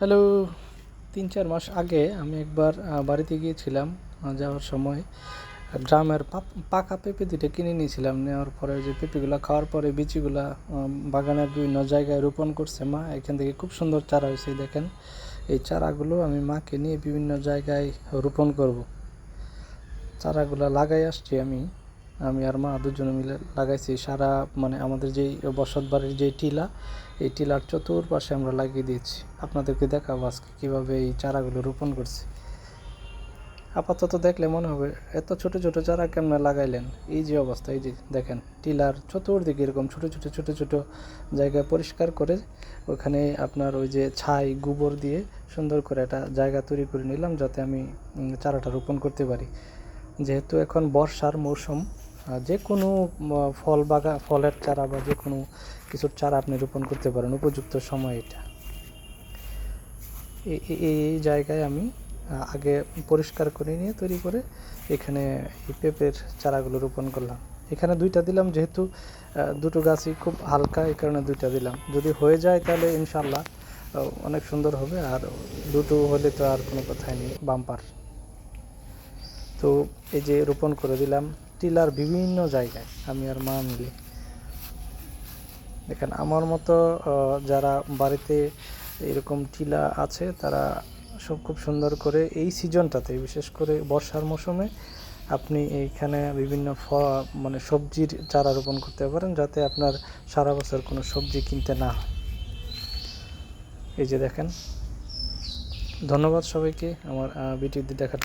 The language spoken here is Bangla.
হ্যালো তিন চার মাস আগে আমি একবার বাড়িতে গিয়েছিলাম যাওয়ার সময়। গ্রামের পাকা পেঁপে দুটো কিনে নিয়েছিলাম, নেওয়ার পরে যে পেঁপেগুলো খাওয়ার পরে বিচিগুলা বাগানের বিভিন্ন জায়গায় রোপণ করছে মা। এখান থেকে খুব সুন্দর চারা হয়েছে দেখেন। এই চারাগুলো আমি মাকে নিয়ে বিভিন্ন জায়গায় রোপণ করব। চারাগুলো লাগাই আসছি আমি। আমি আর মা দুজনে মিলে লাগাইছি। সারা মানে আমাদের যেই বসত বাড়ির যেই টিলা, এই টিলার চতুর্পাশে আমরা লাগিয়ে দিয়েছি। আপনাদেরকে দেখাবো আজকে কীভাবে এই চারাগুলো রোপণ করছি। আপাতত দেখলে মনে হবে, এত ছোট ছোট চারা কেমনে লাগাইলেন? এই যে অবস্থা, এই যে দেখেন, টিলার চতুর্দিকে এরকম ছোট ছোট ছোট ছোট জায়গায় পরিষ্কার করে ওখানে আপনার ওই যে ছাই, গোবর দিয়ে সুন্দর করে একটা জায়গা তৈরি করে নিলাম যাতে আমি চারাটা রোপণ করতে পারি। যেহেতু এখন বর্ষার মৌসুম যে কোনো ফল বাগা, ফলের চারা বা যে কোনো কিছুর চারা আপনি রোপণ করতে পারেন, উপযুক্ত সময় এটা। এই জায়গায় আমি আগে পরিষ্কার করে নিয়ে তৈরি করে এখানে এই পেঁপের চারাগুলো রোপণ করলাম। এখানে দুইটা দিলাম যেহেতু দুটো গাছই খুব হালকা, এই কারণে দুইটা দিলাম। যদি হয়ে যায় তাহলে ইনশাল্লাহ অনেক সুন্দর হবে, আর দুটো হলে তো আর কোনো কথাই নেই, বাম্পার। তো এই যে রোপণ করে দিলাম, টিলার বিভিন্ন জায়গায়, আমি আর মা মিলে। দেখেন, আমার মতো যারা বাড়িতে এরকম টিলা আছে, তারা সব খুব সুন্দর করে এই সিজনটাতে, বিশেষ করে বর্ষার মৌসুমে, আপনি এইখানে বিভিন্ন ফ মানে সবজির চারা রোপণ করতে পারেন, যাতে আপনার সারা বছর কোনো সবজি কিনতে না হয়। এই যে দেখেন, ধন্যবাদ সবাইকে আমার ভিডিও দেখার